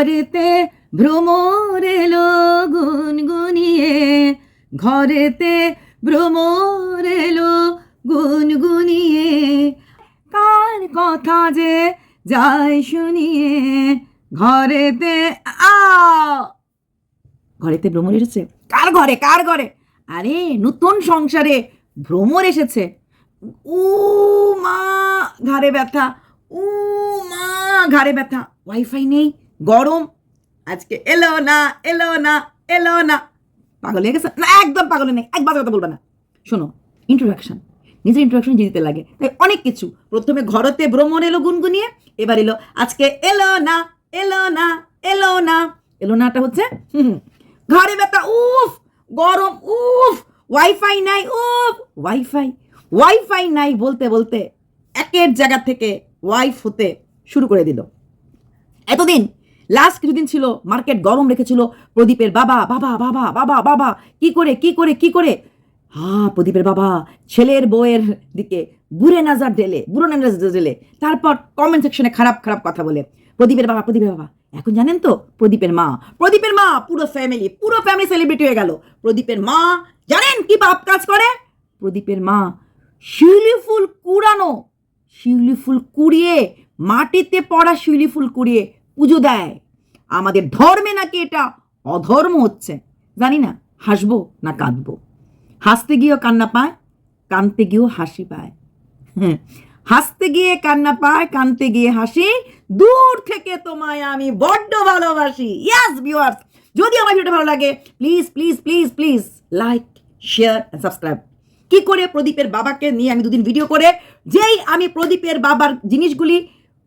ঘরেতে ভ্রমর এলো গুনগুনিয়ে ঘরেতে ভ্রমর এলো গুনগুনিয়ে কার কথা যে যাই শুনিয়ে, ঘরেতে আ। ঘরেতে ভ্রমর এসেছে? কার ঘরে কার ঘরে? আরে, নতুন সংসারে ভ্রমর এসেছে। উ মা, ঘাড়ে ব্যথা। উ মা, ঘাড়ে ব্যথা। ওয়াইফাই নেই? গরম। আজকে এলো না এলো না এলো না। পাগল হয়ে গেছে? না, একদম পাগল নেই। এক বাজে কথা বলবে না। শোনো ইন্ট্রোডাকশন নিজের ইন্ট্রোডাকশন দিতে লাগে। তাই অনেক কিছু। প্রথমে ঘরতে ভ্রমণ এলো গুনগুনিয়ে, এবার এলো, আজকে এলো না এলো না এলো না। এলো নাটা হচ্ছে, হুম। ঘরে ব্যথা, উফ! গরম, উফ! ওয়াইফাই নাই, উফ! ওয়াইফাই ওয়াইফাই নাই বলতে বলতে একের জায়গা থেকে ওয়াইফ হতে শুরু করে দিল। এতদিন লাস্ট কিছুদিন ছিল, মার্কেট গরম রেখেছিল, প্রদীপের বাবা বাবা বাবা বাবা বাবা, কি করে কি করে কি করে? হা প্রদীপের বাবা, ছেলের বউয়ের দিকে বুড়ে নাজার ঢেলে, বুড়ো নাজার ঢেলে, তারপর কমেন্ট সেকশনে খারাপ খারাপ কথা বলে, প্রদীপের বাবা প্রদীপের বাবা, এখন জানেন তো, প্রদীপের মা প্রদীপের মা, পুরো ফ্যামিলি পুরো ফ্যামিলি সেলিব্রিটি হয়ে গেল, প্রদীপের মা, জানেন কি বাপ কাজ করে? প্রদীপের মা, শিউলি ফুল কুড়ানো, শিউলি ফুল কুড়িয়ে, মাটিতে পড়া শিউলি ফুল কুড়িয়ে পুজো দেয়। আমাদের ধর্মে নাকি এটা অধর্ম হচ্ছে। জানি না হাসবো না কাঁদবো। হাসতে গিয়েও কান্না পায় কানতে গিয়েও হাসি পায়। হ্যাঁ, হাসতে গিয়ে কান্না পায় কানতে গিয়ে হাসি। দূর থেকে তোমায় আমি বড্ড ভালোবাসি। ইয়াস ভিউয়ার্স যদি আমার ভিডিওটা ভালো লাগে please please please please like share and subscribe কি করে প্রদীপের বাবাকে নিয়ে আমি দুদিন ভিডিও করে যেই আমি প্রদীপের বাবার জিনিসগুলি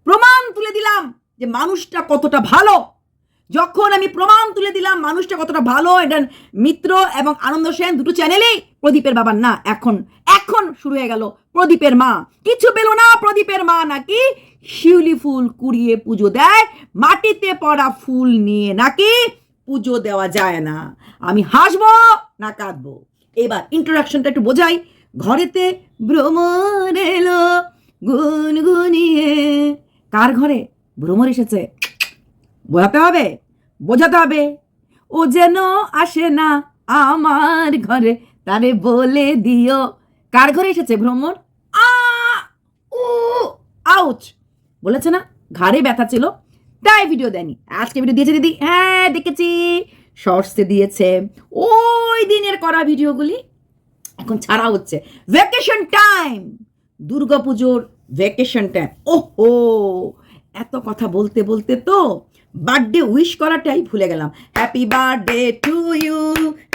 প্রমাণ তুলে দিলাম। যে মানুষটা কতটা ভালো। যখন আমি প্রমাণ তুলে দিলাম মানুষটা কতটা ভালো, এটা মিত্র এবং আনন্দ সেন দুটো চ্যানেলেই প্রদীপের বাবার না, এখন এখন শুরু হয়ে গেল প্রদীপের মা। কিছু পেল না প্রদীপের মা নাকি? শিউলি ফুল কুড়িয়ে পুজো দেয়, মাটিতে পড়া ফুল নিয়ে নাকি পুজো দেওয়া যায় না। আমি হাসবো না কাঁদবো। এবার ইন্ট্রোডাকশনটা একটু বোঝাই। ঘরেতে ভ্রমর এলো, গুনগুনিয়ে। কার ঘরে? ভ্রমর এসেছে। বোঝাতে হবে? বোঝাতে হবে। ও যেন আসে না আমার ঘরে, তারে বলে দিও। কার ঘরে এসেছে ভ্রমর? আ আউচ। বলেছে না, ঘাড়ে ব্যথা ছিল, তাই ভিডিও দেয়নি। আজকে ভিডিও দিয়েছে দিদি। হ্যাঁ দেখেছি। শর্টসে দিয়েছে। ওই দিনের করা ভিডিওগুলি এখন ছাড়া হচ্ছে। ভ্যাকেশন টাইম দুর্গাপুজোর ভ্যাকেশন টাইম ওহো! এত কথা বলতে বলতে তো বার্থডে উইশ করাটাই ভুলে গেলাম। Happy birthday to you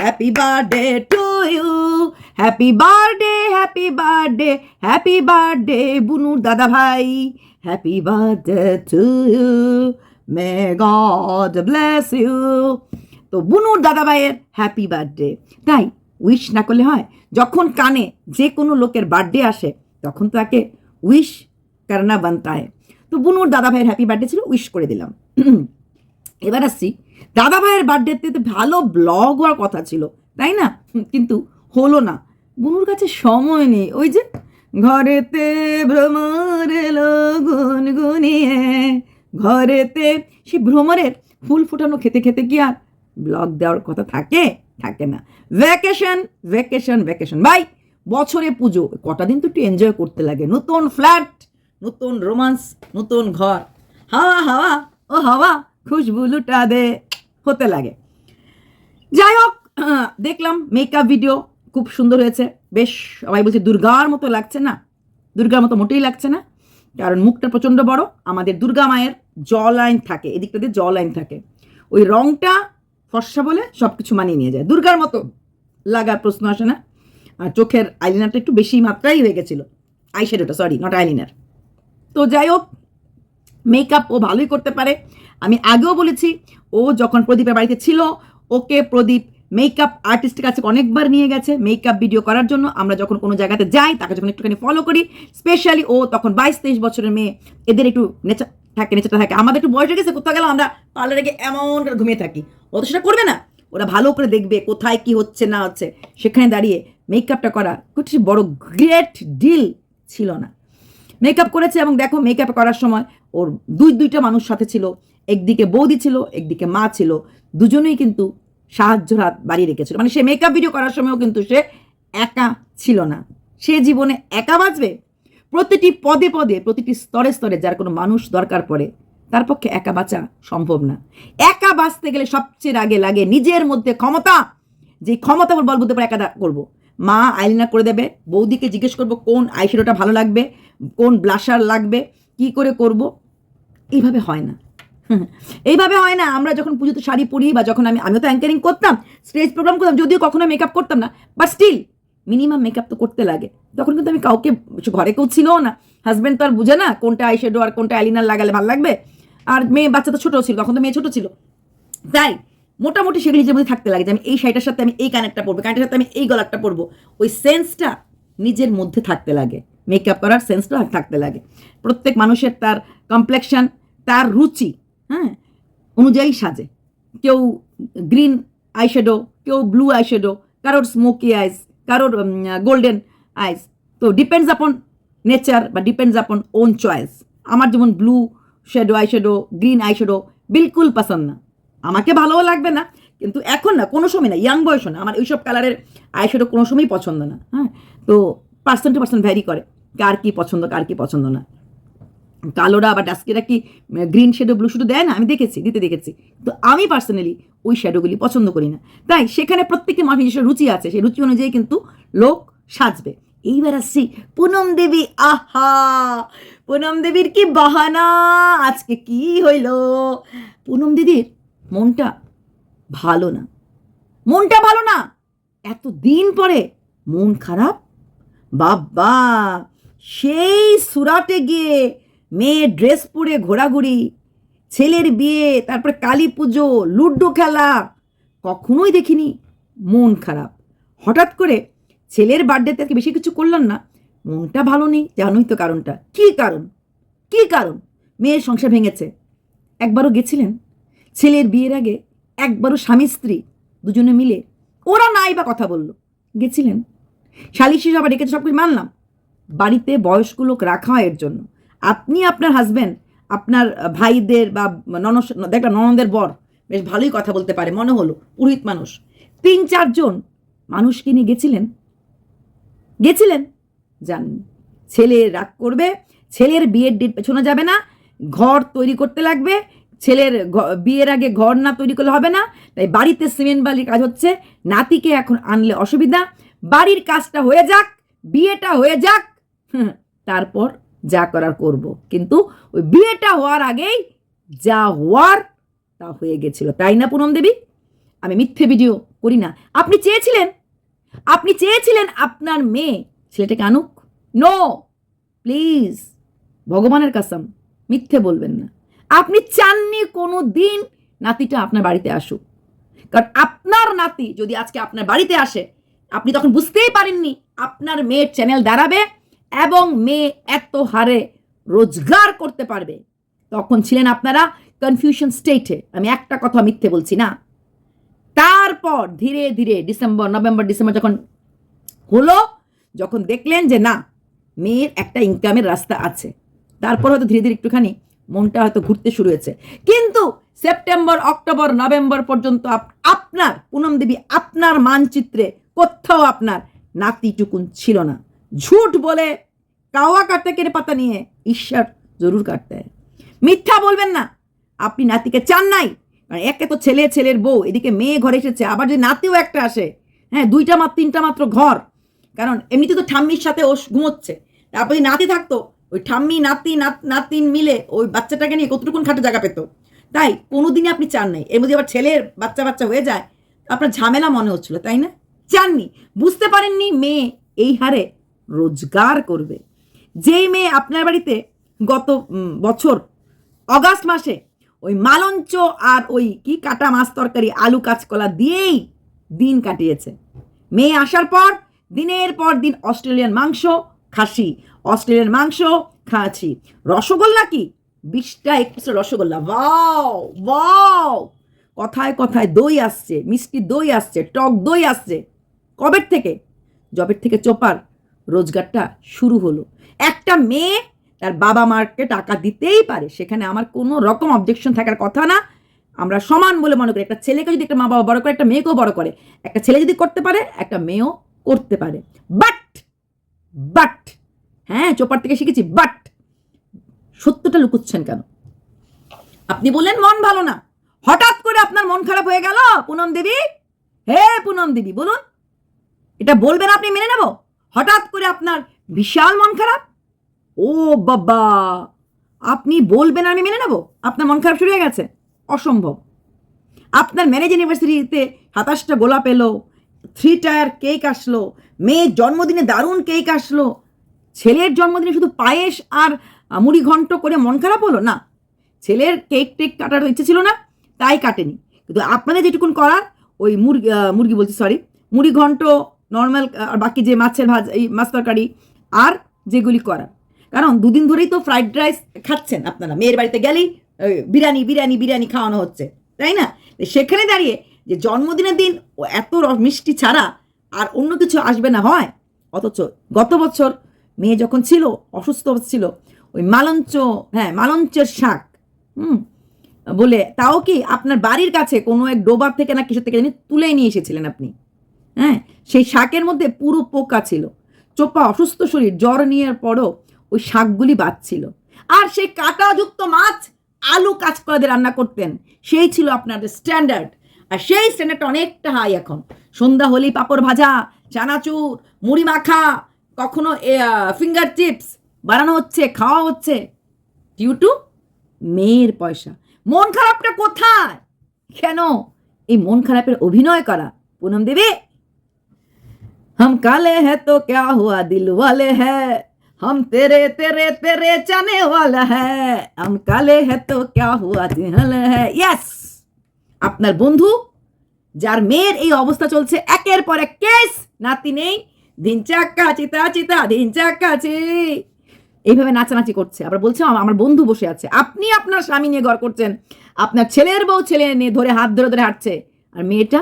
happy birthday to you happy birthday happy birthday happy birthday বুনুর দাদা ভাই happy birthday to you may God bless you তো বুনুর দাদা ভাইয়ের হ্যাপি বার্থডে তাই উইশ না করলে হয়, যখন কানে যে কোনো লোকের বার্থডে আসে, তখন তাকে উইশ করনা বানতা হয় তো বুনুর দাদা ভাইয়ের হ্যাপি বার্থডে ছিল উইশ করে দিলাম। এবার আসছি। দাদা ভাইয়ের বার্থডেতে ভালো ব্লগ হওয়ার কথা ছিল, তাই না? কিন্তু হলো না। বুনুর কাছে সময় নেই। ওই যে ঘরেতে ভ্রমর এলো গুনগুনিয়ে ঘরেতে সে ভ্রমরের ফুল ফোটানো খেতে খেতে কি আর ব্লগ দেওয়ার কথা থাকে? থাকে না। ভ্যাকেশন ভ্যাকেশন ভ্যাকেশন ভাই, বছরে পুজো, কটা দিন তো একটু এনজয় করতে লাগে। নতুন ফ্ল্যাট নতুন রোমান্স, নতুন ঘর। হাওয়া হাওয়া, ও হাওয়া, খুশবু লুটা দে। হতে লাগে। যাই হোক, দেখলাম মেকআপ ভিডিও খুব সুন্দর হয়েছে। বেশ, সবাই বলছে দুর্গার মতো লাগছে না। দুর্গার মতো মোটেই লাগছে না। কারণ মুখটা প্রচণ্ড বড়। আমাদের দুর্গা মায়ের জ লাইন থাকে। এদিকটাতে জ লাইন থাকে। ওই রংটা ফর্সা বলে সব কিছু মানিয়ে নিয়ে যায়। দুর্গার মতো লাগার প্রশ্ন আসে না। আর চোখের আইলিনারটা একটু বেশি মাত্রাই হয়ে গেছিল। আইশ্যাডোটা সরি নট আইলিনার তো যাই হোক মেকআপ ও ভালোই করতে পারে। আমি আগেও বলেছি, ও যখন প্রদীপের বাড়িতে ছিল, ওকে প্রদীপ মেকআপ আর্টিস্টের কাছে অনেকবার নিয়ে গেছে মেকআপ ভিডিও করার জন্য। আমরা যখন কোনো জায়গাতে যাই, তাকে যখন একটুখানি ফলো করি স্পেশালি ও তখন বাইশ তেইশ বছরের মেয়ে, এদের একটু নেচা থাকে নেচাটা থাকে। আমাদের একটু বয়স গেছে, কোথাও গেলাম আমরা পার্লারে গিয়ে এমন করে ঘুমিয়ে থাকি। ও সেটা করবে না। ওরা ভালো করে দেখবে কোথায় কি হচ্ছে, না হচ্ছে। সেখানে দাঁড়িয়ে মেকআপটা করা কিছু বড় গ্রেট ডিল ছিল না। মেকআপ করেছে এবং দেখো মেকআপ করার সময় ওর দুই, দুইটা মানুষ সাথে ছিল। একদিকে বৌদি ছিল, একদিকে মা ছিল। দুজনেই কিন্তু সাহায্যের হাত বাড়িয়ে রেখেছিল। মানে সে মেকআপ ভিডিও করার সময়ও কিন্তু সে একা ছিল না। সে জীবনে একা বাঁচবে? প্রতিটি পদে পদে, প্রতিটি স্তরে স্তরে যার কোনো মানুষ দরকার পড়ে, তার পক্ষে একা বাঁচা সম্ভব না। একা বাঁচতে গেলে সবচেয়ে আগে লাগে নিজের মধ্যে ক্ষমতা। যে ক্ষমতা বল বুঝতে পারে একা করব। মা আইলিনা করে দেবে, বৌদিকে জিজ্ঞেস করব, কোন আইশ্যাডোটা ভালো লাগবে? কোন ব্লাশার লাগবে, কি করে করব, এইভাবে হয় না। এইভাবে হয় না, আমরা যখন পুজোতে শাড়ি পরি বা যখন আমি, আমিও তো অ্যাঙ্কারিং করতাম স্টেজ প্রোগ্রাম করতাম, যদিও কখনো মেকআপ করতাম না বাট স্টিল মিনিমাম মেকআপ তো করতে লাগে। তখন কিন্তু আমি কাউকে, ঘরে কেউ ছিলও না। হাজব্যান্ড তো আর বুঝে না কোনটা আইশ্যাডো আর কোনটা অ্যালিনার লাগালে ভালো লাগবে। আর মেয়ে বাচ্চা তো ছোটো ছিল, তখন তো মেয়ে ছোটো ছিল। তাই, মোটামুটি সেগুলি নিজের মধ্যে থাকতে লাগে যে আমি এই শাড়িটার সাথে আমি এই কানেরটা পরবো কানেরটার সাথে আমি এই গলারটা পরবো। ওই সেন্সটা নিজের মধ্যে থাকতে লাগে। মেকআপ করার সেন্সটা থাকতে লাগে। প্রত্যেক মানুষের তার কমপ্লেকশন তার রুচি হ্যাঁ অনুযায়ী সাজে। কেউ গ্রিন আইশ্যাডো কেউ ব্লু আইশ্যাডো কারোর স্মোকি আইস কারোর গোল্ডেন আইস তো ডিপেন্ডস আপন নেচার বা ডিপেন্ডস আপন ওন চয়েস আমার যেমন blue shadow eyeshadow green eyeshadow বিলকুল পছন্দ না। আমাকে ভালোও লাগবে না, কিন্তু এখন না, কোনো সময় না ইয়াং বয়সও না, আমার এইসব কালারের আইশ্যাডো কোনো সময়ই পছন্দ না হ্যাঁ। তো পার্সন টু পার্সন ভ্যারি করে। কার কি পছন্দ, কার কি পছন্দ না। কালোরা বা ডাস্কিরা কি গ্রিন শেডো ব্লু শেডো দেয় না? আমি দেখেছি, দিতে দেখেছি। তো আমি পার্সোনালি ওই শ্যাডোগুলি পছন্দ করি না। তাই সেখানে প্রত্যেকটি মানুষ নিজস্ব রুচি আছে, সেই রুচি অনুযায়ী কিন্তু লোক সাজবে। এইবার আসছি পুনম দেবী, আহা! পুনম দেবীর কি বাহানা? আজকে কি হইল? পুনম দিদির মনটা ভালো না। মনটা ভালো না! এত দিন পরে মন খারাপ? বাবা সেই সুরাটে গিয়ে মেয়ে ড্রেস পরে ঘোরাঘুরি, ছেলের বিয়ে, তারপরে কালী পুজো, লুডো খেলা, কখনোই দেখিনি। মন খারাপ। হঠাৎ করে ছেলের বার্থডেতে আজকে বেশি কিছু করলাম না। মনটা ভালো নেই, জানোই তো কারণটা। কি কারণ? কি কারণ? মেয়ের সংসার ভেঙেছে। একবারও গেছিলেন? ছেলের বিয়ের আগে একবারও স্বামী স্ত্রী দুজনে মিলে, ওরা নাই বা কথা বলল। গেছিলেন? শালিশি সবাই ডেকেছে সব কিছু মানলাম। বাড়িতে বয়স্ক লোক রাখা হয় এর জন্য। আপনি আপনার হাজবেন্ড আপনার ভাইদের বা ননস দেখলাম ননদের বর, বেশ ভালোই কথা বলতে পারে, মনে হলো, পুরোহিত মানুষ। তিন চারজন মানুষকে নিয়ে গেছিলেন। গেছিলেন? জাননি ছেলে রাগ করবে, ছেলের বিয়ের ডেট পেছনে যাবে না, ঘর তৈরি করতে লাগবে, ছেলের বিয়ের আগে ঘর না তৈরি করলে হবে না, তাই বাড়িতে সিমেন্ট বালির কাজ হচ্ছে, নাতিকে এখন আনলে অসুবিধা। বাড়ির কাজটা হয়ে যাক, বিয়েটা হয়ে যাক তারপর যা করার করব। কিন্তু ওই বিয়েটা হওয়ার আগেই যা হওয়ার তা হয়ে গেছিল। তাই না, পুনম দেবী? আমি মিথ্যে ভিডিও করি না। আপনি চেয়েছিলেন। আপনি চেয়েছিলেন আপনার মেয়ে ছেলেটাকে আনুক। নো, প্লিজ, ভগবানের কাসম, মিথ্যে বলবেন না। আপনি চাননি কোনো দিন নাতিটা আপনার বাড়িতে আসুক। কারণ আপনার নাতি যদি আজকে আপনার বাড়িতে আসে, আপনি তখন বুঝতেই পারেননি আপনার মেয়ের চ্যানেল দাঁড়াবে এবং মেয়ে এত হারে রোজগার করতে পারবে। তখন ছিলেন আপনারা কনফিউশন স্টেটে আমি একটা কথা মিথ্যে বলছি না। তারপর ধীরে ধীরে ডিসেম্বর, নভেম্বর, ডিসেম্বর যখন হলো, যখন দেখলেন যে না, মেয়ের একটা ইনকামের রাস্তা আছে। তারপর হয়তো ধীরে ধীরে একটুখানি মনটা হয়তো ঘুরতে শুরু হয়েছে। কিন্তু সেপ্টেম্বর, অক্টোবর, নভেম্বর পর্যন্ত আপ- আপনার, পুনম দেবী আপনার মানচিত্রে কোথাও আপনার নাতিটুকুন ছিল না। ঝুট বলে কাওয়া কাটতে কেটে পাতা নিয়ে ঈশ্বর জরুর কাটতে। মিথ্যা বলবেন না আপনি নাতিকে চান নাই কারণ একে তো ছেলে ছেলের বউ এদিকে মেয়ে ঘরে এসেছে আবার যদি নাতিও একটা আসে হ্যাঁ দুইটা মাত্র তিনটা মাত্র ঘর কারণ এমনিতে তো ঠাম্মির সাথে ও ঘুমোচ্ছে তারপর যদি নাতি থাকতো ওই ঠাম্মি নাতি নাত- নাতিন মিলে ওই বাচ্চাটাকে নিয়ে কতটুকুন খাটে জায়গা পেতো তাই কোনোদিনই আপনি চান নাই এর মধ্যে আবার ছেলের বাচ্চা বাচ্চা হয়ে যায় আপনার ঝামেলা মনে হচ্ছিল তাই না? চাননি, বুঝতে পারেননি, মেয়ে, এই হারে রোজগার করবে। যেই মেয়ে আপনার বাড়িতে গত বছর অগাস্ট মাসে ওই মালঞ্চ আর ওই কি কাটা মাছ তরকারি, আলু কাঁচকলা দিয়েই দিন কাটিয়েছে। মেয়ে আসার পর, দিনের পর দিন অস্ট্রেলিয়ান মাংস খাসি, অস্ট্রেলিয়ান মাংস খাচ্ছি। রসগোল্লা কি? বিশটা একুশটা রসগোল্লা। Wow wow! কথায় কথায় দই আসছে, মিষ্টি দই আসছে, টক দই আসছে। কবের থেকে? জবের থেকে চোপার। রোজগারটা শুরু হলো। একটা মেয়ে তার বাবা মাকে টাকা দিতেই পারে, সেখানে আমার কোনো রকম অবজেকশন থাকার কথা না। আমরা সমান বলে মনে করি, একটা ছেলেকে যদি একটা মা বাবা বড় করে, একটা মেয়েকেও বড় করে। একটা ছেলে যদি করতে পারে, একটা মেয়েও করতে পারে। বাট বাট হ্যাঁ চোপার থেকে শিখেছি বাট সত্যটা লুকুচ্ছেন কেন? আপনি বললেন মন ভালো না। হঠাৎ করে আপনার মন খারাপ হয়ে গেল, পুনম দেবী? হে পুনম দেবী, বলুন। এটা বলবেন আপনি, মেনে নেব? হঠাৎ করে আপনার বিশাল মন খারাপ? ও বাবা! আপনি বলবেন আমি মেনে নেব? আপনার মন খারাপ শুরু হয়ে গেছে। অসম্ভব। আপনার ম্যানেজ ইউনিভার্সিটিতে সাতাশটা গোলাপ এলো থ্রি টায়ার কেক আসলো, মেয়ের জন্মদিনে দারুণ কেক আসলো। ছেলের জন্মদিনে শুধু পায়েস আর মুড়ি ঘন্ট করে মন খারাপ হলো? না। ছেলের কেক টেক কাটার ইচ্ছে ছিল না, তাই কাটেনি। কিন্তু আপনাদের যেটুকুন করার, ওই মুরগি মুরগি বলছি সরি মুড়ি ঘন্ট নর্মাল আর বাকি যে মাছের ভাজ, এই মাছ তরকারি আর যেগুলি করা। কারণ দুদিন ধরেই তো ফ্রাইড রাইস খাচ্ছেন আপনারা। মেয়ের বাড়িতে গেলেই বিরিয়ানি বিরিয়ানি বিরিয়ানি খাওয়ানো হচ্ছে। তাই না? সেখানে দাঁড়িয়ে যে জন্মদিনের দিন ও এত মিষ্টি ছাড়া আর অন্য কিছু আসবে না হয়। অথচ গত বছর মেয়ে যখন ছিল, অসুস্থ ছিল, ওই মালঞ্চ হ্যাঁ মালঞ্চের শাক, হুম, বলে তাও কি আপনার বাড়ির কাছে কোনো এক ডোবার থেকে না কিছু থেকে তুলে নিয়ে এসেছিলেন আপনি? হ্যাঁ? সেই শাকের মধ্যে পুরো পোকা ছিল। চোপা অসুস্থ শরীর, জ্বর নিয়ে পরও ওই শাকগুলি বাঁচছিল। আর সেই কাঁটাযুক্ত মাছ আলু কাঁচকলা দিয়ে রান্না করতেন। সেই ছিল আপনাদের স্ট্যান্ডার্ড আর সেই স্ট্যান্ডার্ডটা অনেকটা হাই এখন। সন্ধ্যা হলেই পাঁপড় ভাজা, চানাচুর, মুড়ি মাখা, কখনো ফিঙ্গার চিপস বানানো হচ্ছে, খাওয়া হচ্ছে। ডিউ টু মেয়ের পয়সা। মন খারাপটা কোথায়? কেন? এই মন খারাপের অভিনয় করা। পুনম দেবী हम काले हैं तो क्या हुआ दिल वाले हैं हम तेरे तेरे तेरे जाने वाला है हम काले हैं तो क्या हुआ दिल है यस আপনার বন্ধু যার মেয়ের এই অবস্থা চলছে একের পর এক কেস নাতি নেই দিন চাক্কা চিতা চিতা দিন চাক্কা চি এইভাবে নাচানাচি করছে আবার বলছে "আমা- আমার বন্ধু বসে আছে আপনি আপনার স্বামী নিয়ে ঘর করছেন আপনার ছেলের বউ ছেলে নিয়ে ধরে হাত ধরে ধরে হাঁটছে আর মেয়েটা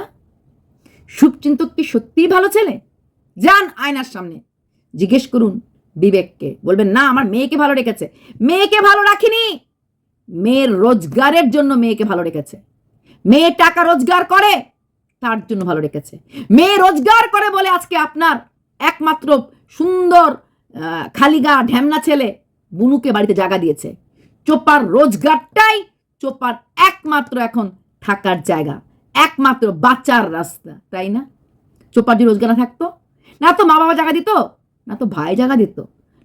শুভচিন্তক কি সত্যিই ভালো ছেলে যান আয়নার সামনে। জিজ্ঞেস করুন বিবেককে। বলবেন, না, আমার মেয়েকে ভালো রেখেছে। মেয়েকে ভালো রাখিনি? মেয়ের রোজগারের জন্য মেয়েকে ভালো রেখেছে। মেয়ে টাকা রোজগার করে, তার জন্য ভালো রেখেছে। মেয়ে রোজগার করে বলে আজকে আপনার একমাত্র সুন্দর খালিগা ঢ্যামনা ছেলে বুনুকে বাড়িতে জায়গা দিয়েছে। চোপার রোজগারটাই চোপার একমাত্র এখন থাকার জায়গা, একমাত্র বাঁচার রাস্তা, তাই না? চোপার যদি রোজগার না থাকতো? না তো মা বাবা জায়গা দিত, না তো ভাই জায়গা দিত,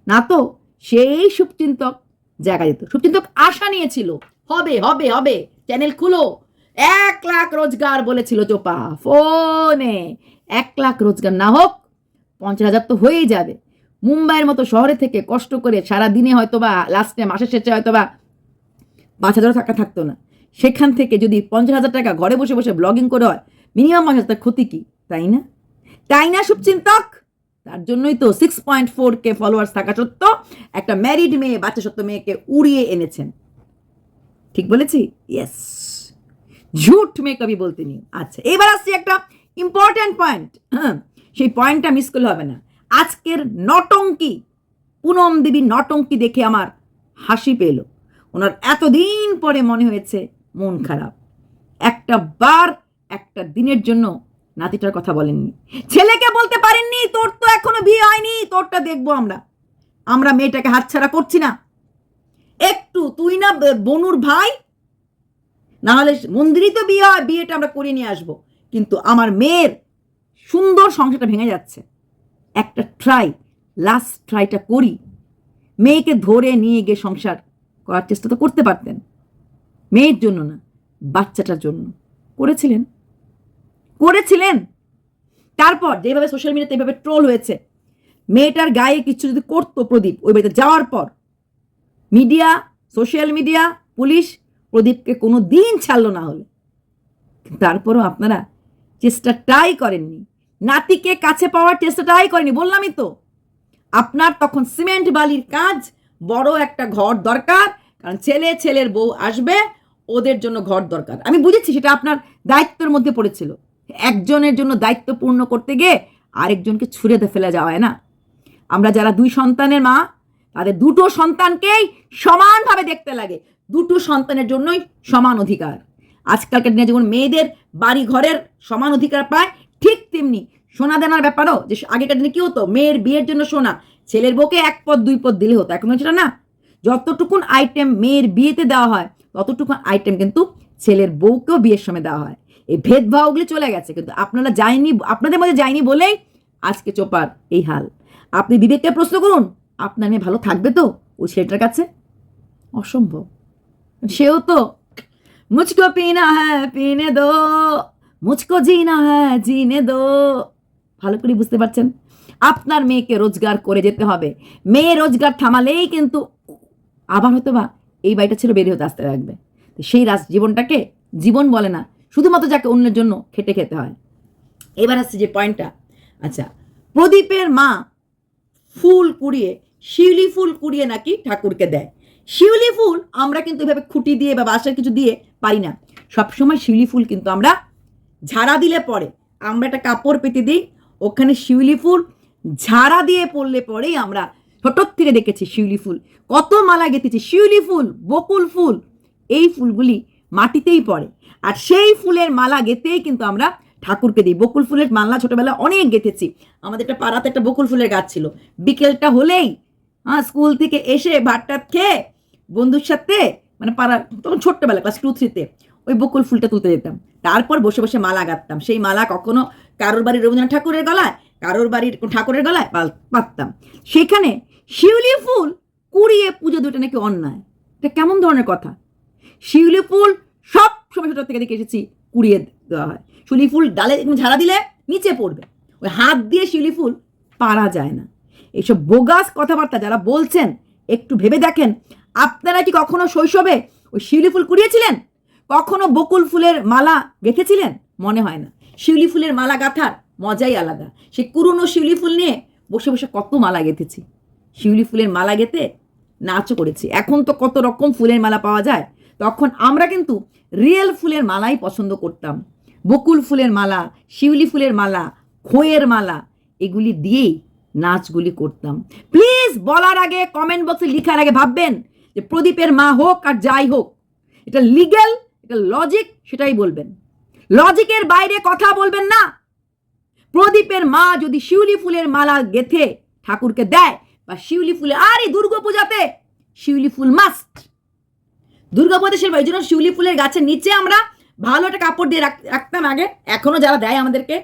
না তো সেই শুভচিন্তক জায়গা দিত। শুভচিন্তক আশা নিয়েছিল, হবে হবে হবে চ্যানেল খুলো। এক লাখ রোজগার বলেছিল চোপা, ফোনে। এক লাখ রোজগার না হোক, পঞ্চাশ হাজার তো হয়েই যাবে। মুম্বাইয়ের মতো শহরে থেকে কষ্ট করে সারা দিনে হয়তো বা লাস্টে মাসের শেষে হয়তো বা পাঁচ হাজারও টাকা থাকতো না। সেখান থেকে যদি পঞ্চাশ হাজার টাকা ঘরে বসে বসে ব্লগিং করে হয় মিনিমাম পাঁচ হাজার ক্ষতি কি? তাই না? তাই না, শুভচিন্তক? তার জন্যই তো six point four K followers থাকা সত্ত্বেও একটা ম্যারিড মেয়ে বাচ্চা সত্য মেয়েকে উড়িয়ে এনেছেন। ঠিক বলেছি? ইয়েস ঝুট মেয়ে কবি বলতে নিও। আচ্ছা এবার আসছি একটা ইম্পর্ট্যান্ট পয়েন্ট সেই পয়েন্টটা মিস করলে হবে না। আজকের নটঙ্কি, পুনম দেবী নটঙ্কি দেখে আমার হাসি পেল। ওনার এতদিন পরে মনে হয়েছে মন খারাপ। একটা বার, একটা দিনের জন্য নাতিটার কথা বলেননি। ছেলেকে বলতে পারেননি, তোর তো এখনও বিয়ে হয়নি, তোরটা দেখব আমরা। আমরা মেয়েটাকে হাতছাড়া করছি না। একটু, তুই না বনুর ভাই? না হলে মন্দিরেই তো বিয়ে হয়, বিয়েটা আমরা করে নিয়ে আসব। কিন্তু আমার মেয়ের সুন্দর সংসারটা ভেঙে যাচ্ছে। একটা ট্রাই লাস্ট ট্রাইটা করি। মেয়েকে ধরে নিয়ে গিয়ে সংসার করার চেষ্টা তো করতে পারতেন। মেয়ের জন্য না, বাচ্চাটার জন্য। করেছিলেন? করেছিলেন। তারপর যেভাবে সোশ্যাল মিডিয়াতে এইভাবে ট্রোল হয়েছে, মেয়েটার গায়ে কিছু যদি করতো প্রদীপ, ওই বাড়িতে যাওয়ার পর মিডিয়া সোশ্যাল মিডিয়া পুলিশ প্রদীপকে কোনো দিন ছাড়লো না হলে। তারপরও আপনারা চেষ্টাটাই করেননি। নাতিকে কাছে পাওয়ার চেষ্টাটাই করেনি বললামই তো। আপনার তখন সিমেন্ট বালির কাজ, বড় একটা ঘর দরকার, কারণ ছেলে ছেলের বউ আসবে, ওদের জন্য ঘর দরকার। আমি বুঝেছি সেটা আপনার দায়িত্বের মধ্যে পড়েছিল। একজনের জন্য দায়িত্ব পূর্ণ করতে গিয়ে আরেকজনকে ছুঁড়ে ফেলে যাওয়া, না? আমরা যারা দুই সন্তানের মা, তাদের দুটো সন্তানকেই সমানভাবে দেখতে লাগে। দুটো সন্তানের জন্যই সমান অধিকার। আজকালকার দিনে যেমন মেয়েদের বাড়ি ঘরের সমান অধিকার পায়, ঠিক তেমনি সোনা দেনার ব্যাপারও, যে আগেকার দিনে কি হতো? মেয়ের বিয়ের জন্য সোনা, ছেলের বউকে এক পদ, দুই পদ দিলে হতো। এখন সেটা না। যতটুকুন আইটেম মেয়ের বিয়েতে দেওয়া হয়, ততটুকুন আইটেম কিন্তু ছেলের বউকেও বিয়ের সময় দেওয়া হয়। এই ভেদভাবগুলি চলে গেছে। কিন্তু আপনারা যায়নি আপনাদের মধ্যে যায়নি বলেই আজকে চোপার এই হাল। আপনি বিবেককে প্রশ্ন করুন, আপনার মেয়ে ভালো থাকবে তো? ওই ছেলেটার কাছে? অসম্ভব। সেও তো, মুঝকো পিনা হ্যাঁ পিনে দো। মুঝকো জিনা হ্যাঁ জিনে দো। ভালো করে বুঝতে পারছেন? আপনার মেয়েকে রোজগার করে যেতে হবে। মেয়ে রোজগার থামালেই কিন্তু আবার হয়তো বা এই বাড়িটা ছিল বেরিয়ে হতে আসতে লাগবে। সেই রাজ জীবনটাকে জীবন বলে না শুধুমাত্র যাকে অন্যের জন্য খেটে খেতে হয়। এবার আসছে যে পয়েন্টটা। আচ্ছা প্রদীপের মা ফুল কুড়িয়ে, শিউলি ফুল কুড়িয়ে নাকি ঠাকুরকে দেয়। শিউলি ফুল আমরা কিন্তু এভাবে খুঁটি দিয়ে বা বাসার কিছু দিয়ে পারি না। সবসময় শিউলি ফুল কিন্তু আমরা ঝাড়া দিলে পরে, আমরা একটা কাপড় পেতে দিই, ওখানে শিউলি ফুল ঝাড়া দিয়ে পড়লে পরেই আমরা ছোটোর থেকে দেখেছি শিউলি ফুল। কত মালা গেঁথেছি, শিউলি ফুল, বকুল ফুল, এই ফুলগুলি মাটিতেই পড়ে। আর সেই ফুলের মালা গেঁথেই কিন্তু আমরা ঠাকুরকে দিই। বকুল ফুলের মালা ছোটোবেলা অনেক গেঁথেছি। আমাদের একটা পাড়াতে একটা বকুল ফুলের গাছ ছিল। বিকেলটা হলেই হ্যাঁ স্কুল থেকে এসে ভাতটাত খেয়ে বন্ধুর সাথে মানে পাড়া তখন ছোট্টবেলা, ক্লাস টু থ্রিতে ওই বকুল ফুলটা তুলতে যেতাম। তারপর বসে বসে মালা গাঁথতাম। সেই মালা কখনো কারোর বাড়ির রবীন্দ্রনাথ ঠাকুরের গলায়, কারোর বাড়ির ঠাকুরের গলায় পাততাম। সেখানে শিউলি ফুল কুড়িয়ে পুজো দুটো নাকি অন্যায়। এটা কেমন ধরনের কথা? শিউলি ফুল সব সময় ছোটো থেকে দেখে এসেছি কুড়িয়ে দেওয়া হয়। শিউলি ফুল ডালে ঝাড়া দিলে নিচে পড়বে। ওই হাত দিয়ে শিউলি ফুল পারা যায় না। এইসব বোগাস কথাবার্তা যারা বলছেন, একটু ভেবে দেখেন, আপনারা কি কখনো শৈশবে ওই শিউলি ফুল কুড়িয়েছিলেন? কখনো বকুল ফুলের মালা গেঁথেছিলেন মনে হয় না। শিউলি ফুলের মালা গাঁথার মজাই আলাদা। সেই কুরুনো শিউলি ফুল নিয়ে বসে বসে কত মালা গেঁথেছি। শিউলি ফুলের মালা গেঁথে নাচও করেছি। এখন তো কত রকম ফুলের মালা পাওয়া যায়। তখন আমরা কিন্তু রিয়েল ফুলের মালাই পছন্দ করতাম। বকুল ফুলের মালা, শিউলি ফুলের মালা, খোয়ের মালা, এগুলি দিয়েই নাচগুলি করতাম। প্লিজ বলার আগে কমেন্ট বক্সে লিখার আগে ভাববেন যে প্রদীপের মা হোক আর যাই হোক, এটা লিগ্যাল এটা লজিক সেটাই বলবেন। লজিকের বাইরে কথা বলবেন না। প্রদীপের মা যদি শিউলি ফুলের মালা গেথে ঠাকুরকে দেয় বা শিউলি ফুলে, আরে দুর্গা পূজাতে শিউলি ফুল মাস্ট দুর্গা পূজাতে সে এই জন্য শিউলি ফুলের গাছের নিচে আমরা ভালো একটা কাপড় দিয়ে রাখ- রাখতাম আগে এখনও যারা দেয় আমাদেরকে,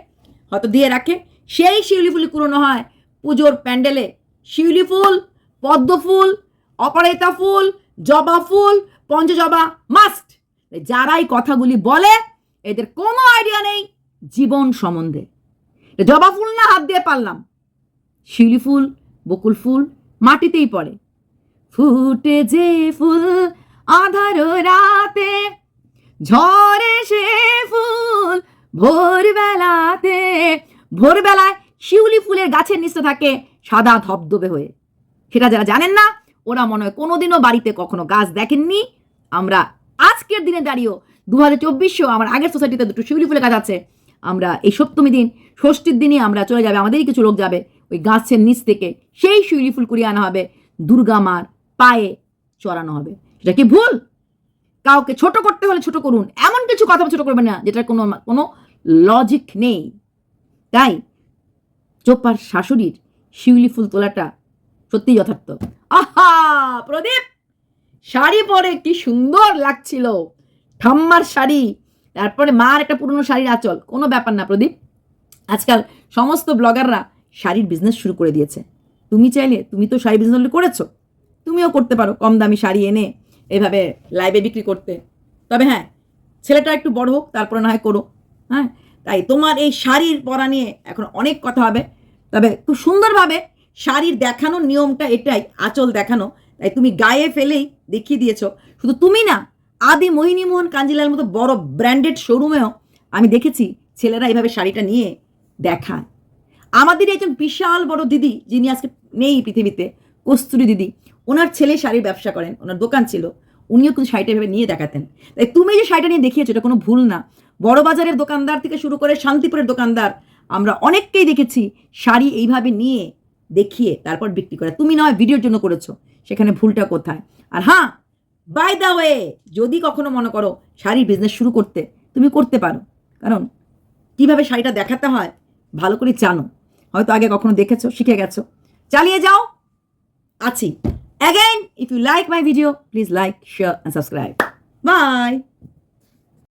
হয়তো দিয়ে রাখে। সেই শিউলি ফুল কুড়োনো হয়, পুজোর প্যান্ডেলে। শিউলি ফুল, পদ্ম ফুল অপরাজিতা ফুল, জবা ফুল, পঞ্চজবা মাস্ট যারাই কথাগুলি বলে, এদের কোনো আইডিয়া নেই জীবন সম্বন্ধে। জবা ফুল না হাত দিয়ে পারলাম। শিউলি ফুল, বকুল ফুল মাটিতেই পড়ে। ফুটে যে ফুল আধার রাতে ঝরে সে ফুল ভোরবেলাতে। ভোরবেলায় শিউলি ফুলের গাছের নিচে থাকে সাদা ধবধবে হয়ে। সেটা যারা জানেন না, ওরা মনে হয় কোনোদিনও বাড়িতে কখনো গাছ দেখেননি। আমরা আজকের দিনে দাঁড়িয়েও দু হাজার চব্বিশেও আমার আগের সোসাইটিতে দুটো শিউলি ফুলের গাছ আছে। আমরা এই সপ্তমী দিন, ষষ্ঠীর দিনই আমরা চলে যাবে, আমাদেরই কিছু লোক যাবে, ওই গাছের নিচ থেকে সেই শিউলি ফুল কুড়িয়ে আনা হবে, দুর্গা মার পায়ে চড়ানো হবে। সেটা কি ভুল? কাউকে ছোট করতে হলে ছোট করুন। এমন কিছু কথা ছোট করবেন না, যেটার কোনো কোনো লজিক নেই। তাই চোপার শাশুড়ির শিউলি ফুল তোলাটা সত্যি যথার্থ। আহা! প্রদীপ, শাড়ি পরে কি সুন্দর লাগছিল। ঠাম্মার শাড়ি, তারপরে মার একটা পুরনো শাড়ির আঁচল। কোনো ব্যাপার না প্রদীপ। আজকাল সমস্ত ব্লগাররা শাড়ির বিজনেস শুরু করে দিয়েছে। তুমি চাইলে, তুমি তো শাড়ি বিজনেস করেছ। তুমিও করতে পারো, কম দামি শাড়ি এনে। এভাবে লাইভে বিক্রি করতে। তবে হ্যাঁ ছেলেটা একটু বড় হোক, তারপরে না হয় করো হ্যাঁ তাই তোমার এই শাড়ির পরা নিয়ে এখন অনেক কথা হবে। তবে খুব সুন্দরভাবে শাড়ির দেখানোর নিয়মটা এটাই, আঁচল দেখানো। তাই তুমি গায়ে ফেলেই দেখিয়ে দিয়েছ। শুধু তুমি না, আদি মোহিনীমোহন কাঞ্জিলার মতো বড় ব্র্যান্ডেড শোরুমেও আমি দেখেছি ছেলেরা এইভাবে শাড়িটা নিয়ে দেখায়। আমাদের একজন বিশাল বড় দিদি, যিনি আজকে নেই পৃথিবীতে কস্তুরি দিদি। ওনার ছেলে শাড়ির ব্যবসা করেন, ওনার দোকান ছিল। উনিও কিন্তু শাড়িটা এভাবে নিয়ে দেখাতেন। তাই তুমি যে শাড়িটা নিয়ে দেখিয়েছো, এটা কোনো ভুল না। বড় বাজারের দোকানদার থেকে শুরু করে শান্তিপুরের দোকানদার, আমরা অনেককেই দেখেছি শাড়ি এইভাবে নিয়ে দেখিয়ে তারপর বিক্রি করে। তুমি নয়, ভিডিওর জন্য করেছ। সেখানে ভুলটা কোথায়? আর হ্যাঁ বাই দা ওয়ে যদি কখনো মনে করো শাড়ির বিজনেস শুরু করতে, তুমি করতে পারো। কারণ কীভাবে শাড়িটা দেখাতে হয়, ভালো করে জানো। হয়তো আগে কখনো দেখেছ, শিখে গেছো। চালিয়ে যাও। আছি again if you like my video please like share and subscribe bye